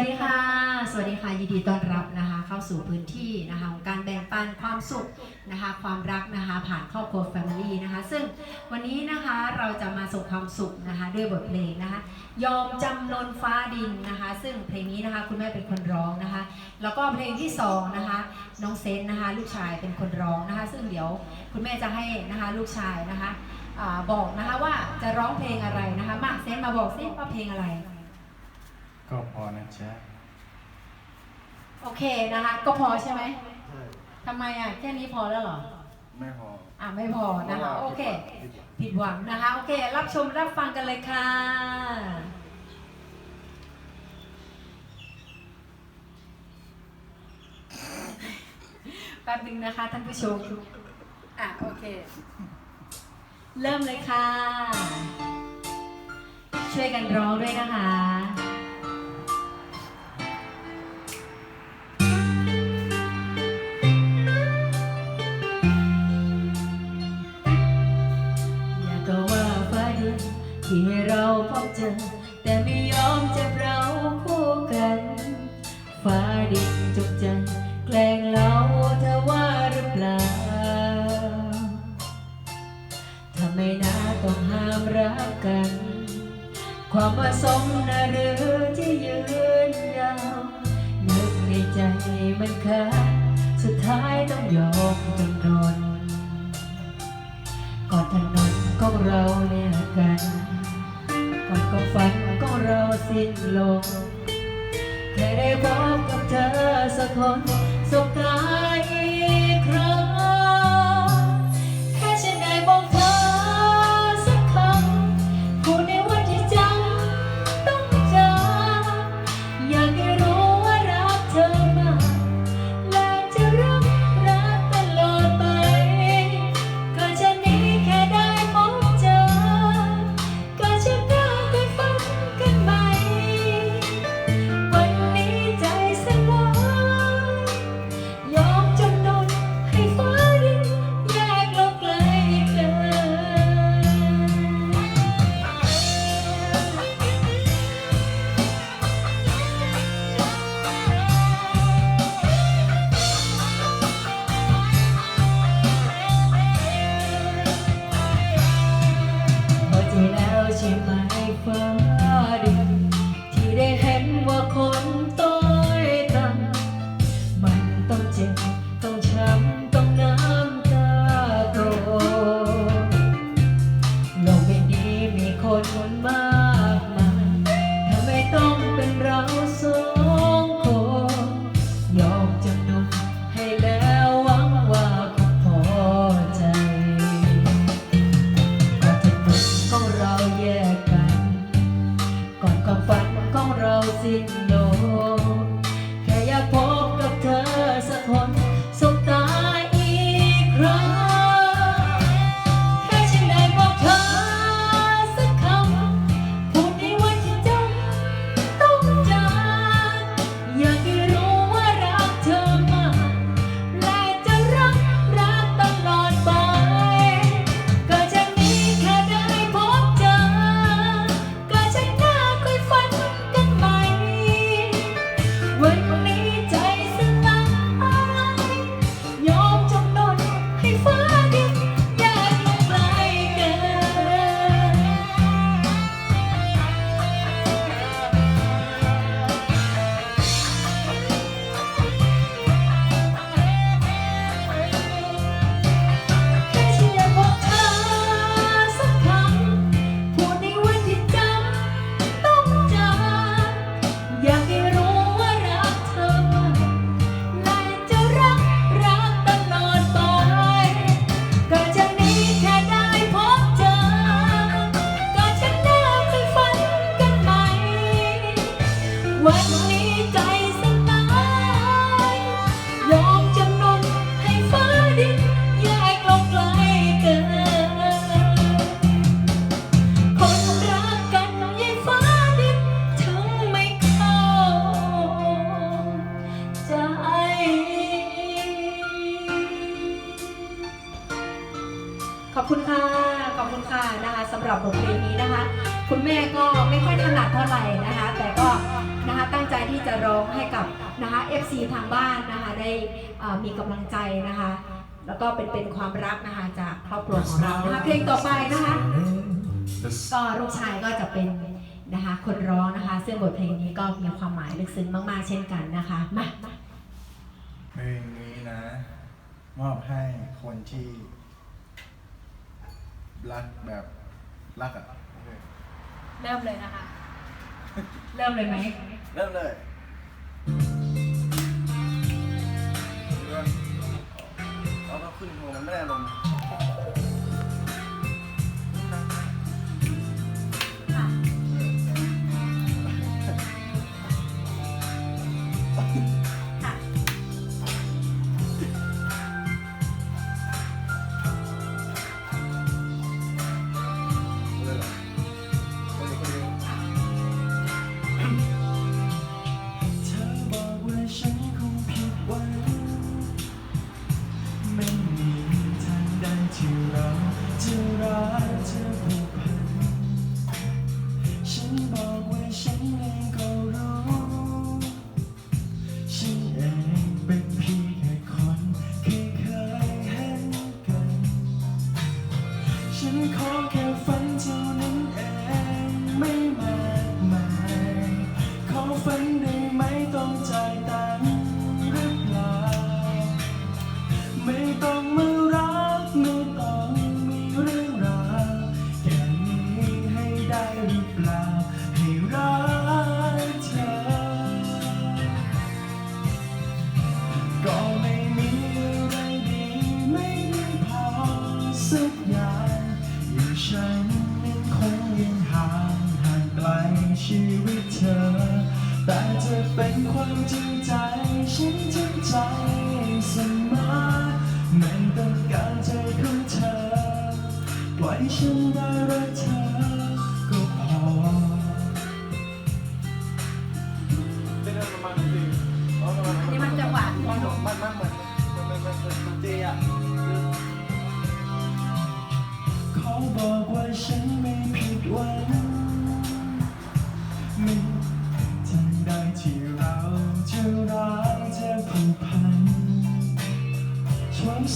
สวัสดีค่ะ สวัสดีค่ะ ยินดีต้อนรับนะคะ เข้าสู่พื้นที่นะคะของการแบ่งปันความสุขนะคะ ความรักนะคะ ผ่านครอบครัว Family นะคะ ซึ่งวันนี้นะคะเราจะมาส่งความสุขนะคะ ด้วยบทเพลงนะคะ ยอมจำนนฟ้าดินนะคะ ซึ่งเพลงนี้นะคะคุณแม่เป็นคนร้องนะคะ แล้วก็เพลงที่สองนะคะน้องเซนนะคะ ลูกชายเป็นคนร้องนะคะ ซึ่งเดี๋ยวคุณแม่จะให้นะคะลูกชายนะคะอาบอกนะคะว่าจะร้องเพลงอะไรนะคะมาเซนมาบอกซิว่าเพลงอะไร ก็พอนะจ๊ะโอเคนะคะ ก็พอใช่ไหมทำไมอะแค่นี้พอแล้วเหรอ ไม่พอ อะไม่พอนะคะ โอเค ผิดหวังผิดหวังนะคะ โอเค รับชมรับฟังกันเลยค่ะ แป๊บนึงนะคะ ท่านผู้ชม อะ โอเค เริ่มเลยค่ะ ช่วยกันร้องด้วยนะคะ เจอ แต่ไม่ยอมเจ็บเราคู่กัน ฟ้าดินจงใจ แกล้งเราเธอว่าหรือเปล่าทำไมนาต้องห้ามรักกัน ความผสมนะหรือที่ยืนยาวนึกในใจมันขาดสุดท้ายต้องยอมจำนนก่อนถนนของเราเนี่ยกัน ก่อนก็ฝันของเราสิ้นลงแค่ได้พบกับเธอสักคนสบตา ข จที่จะร้องให้กับนะคะ FC ทางบ้านนะคะได้เอ่อมีกำลังใจนะคะ แล้วก็เป็นเป็นความรักนะคะจากครอบครัวของเรานะคะเพลงต่อไปนะคะก็ลูกชายก็จะเป็นนะคะคนร้องนะคะ ซึ่งบทเพลงนี้ก็มีความหมายลึกซึ้งมาก ๆ เช่นกันนะคะมาเพลงนี้นะ มอบให้คนที่รักแบบรักอะเริ่มเลยนะคะ เริ่มเลยไหม เริ่มเลย ขึ้นหัวมันไม่ได้ลง จะรัก จริงใจ ฉันจริงใจเสมอไม่ต้องการใจของเธอปล่อยฉันได้รักเธอ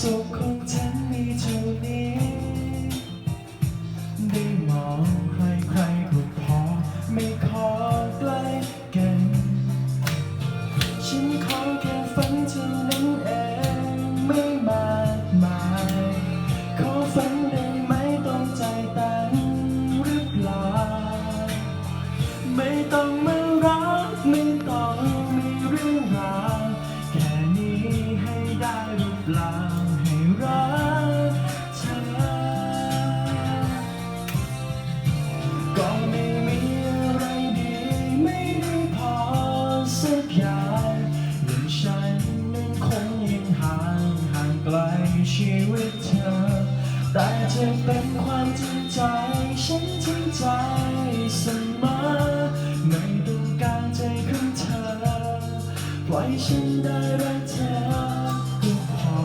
สุขของฉันมีเท่านี้ ใจเสมอไม่ต้องการใจของเธอ ปล่อยฉันได้รักเธอก็พอ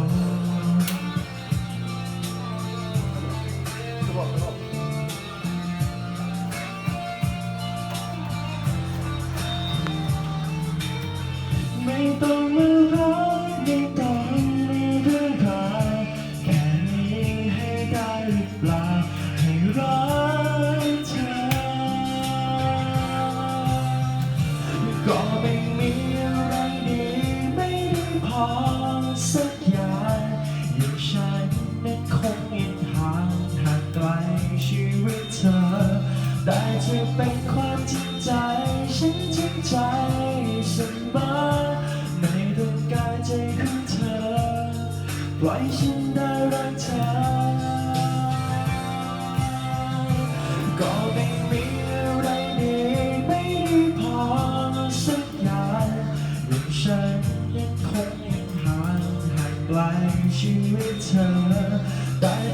ไม่ต้องมารักไม่ต้องมีเรื่องราวแค่นี้ให้ได้หรือเปล่าให้รัก เป็นความจริงใจฉันจริงใจ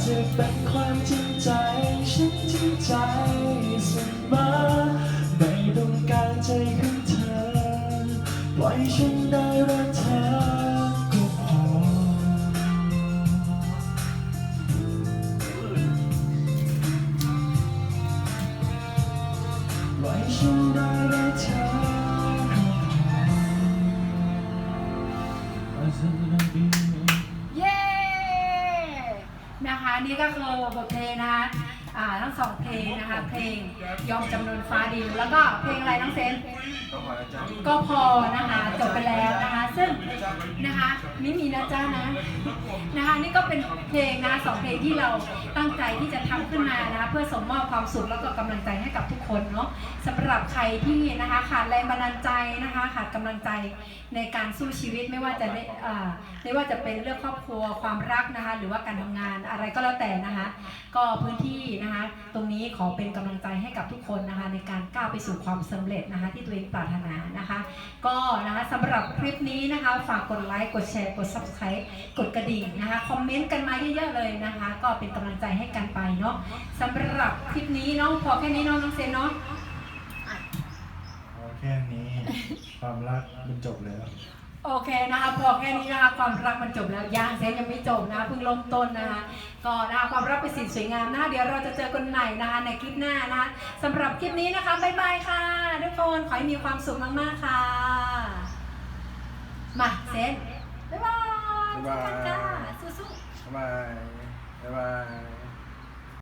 จะเป็นความจริงใจ ฉันจริงใจเสมอไม่ต้องการใจของเธอ ปล่อยฉันได้รักเธอ โอบทเพลงนะคะ ทั้งสองเพลงนะคะ เพลงยอมจำนวนฟ้าดินแล้วก็เพลงอะไรน้องเซนก็พอนะคะจบไปแล้วนะคะ ซึ่งนะคะไม่มีนะจ้านะนะคะนี่ก็เป็นเพลงนะสองเพลงที่เราตั้งใจที่จะทำขึ้นมานะคะเพื่อส่งมอบความสุขแล้วก็กำลังใจให้กับทุกคนเนาะสำหรับใครที่นะคะขาดแรงบันดาลใจนะคะขาดกำลังใจในการสู้ชีวิตไม่ว่าจะได้ไม่ว่าจะเป็นเรื่องครอบครัวความรักนะคะ หรือว่าการทำงานอะไรก็แล้วแต่นะคะ ก็พื้นที่นะคะตรงนี้ขอเป็นกำลังใจให้กับทุกคนนะคะในการก้าวไปสู่ความสำเร็จนะคะที่ตัวเองปรารถนานะคะ ก็นะคะสำหรับคลิปนี้นะคะ ฝากกดไลค์กดแชร์กด subscribe กดกระดิ่งนะคะคอมเมนต์กันมาเยอะๆเลยนะคะ ก็เป็นกำลังใจให้กันไปเนาะสำหรับคลิปนี้เนาะพอแค่นี้เนาะน้องเซนเนาะพอแค่นี้ความรักมันจบแล้ว โอเคนะคะพอแค่นี้นะคะความรักมันจบแล้วยังเซนยังไม่จบนะคะเพิ่งเริ่มต้นนะคะก็นะคะความรักเป็นสิ่งสวยงามนะคะเดี๋ยวเราจะเจอกันใหม่นะคะในคลิปหน้านะคะสำหรับคลิปนี้นะคะบ๊ายบายค่ะ ทุกคนขอให้มีความสุขมากๆค่ะมาเซนบ๊ายบายบ๊ายบายเจอกันจ้าสู้ๆบ๊ายบายบ๊ายบาย